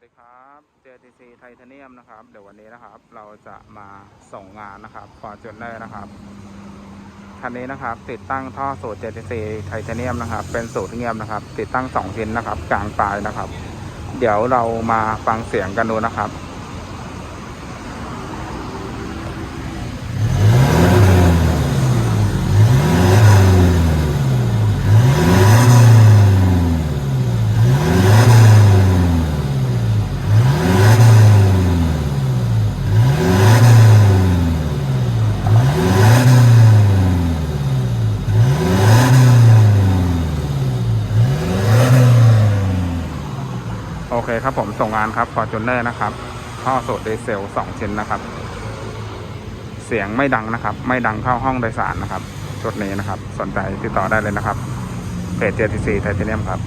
สดีครับ JTC ไทเทเนียมนะครับ เดี๋ยววันนี้นะครับ เราจะมาส่งงานนะครับฟอร์จูเนอร์นะครับ คันนี้นะครับ ติดตั้งท่อสูตร JTC ไทเทเนียมนะครับ เป็นสูตรเงียบนะครับ ติดตั้ง 2 ชิ้นนะครับ กลางปลายนะครับ เดี๋ยวเรามาฟังเสียงกันดูนะครับ โอเคครับผมส่งงานครับฟอร์จูเนอร์นะครับท่อสดเดีเซลสองชิ้นนะครับ เสียงไม่ดังนะครับ ไม่ดังเข้าห้องโดยสารนะครับชุดนี้นะครับ สนใจติดต่อได้เลยนะครับเพจเจทีซีไทเทเนียมครับ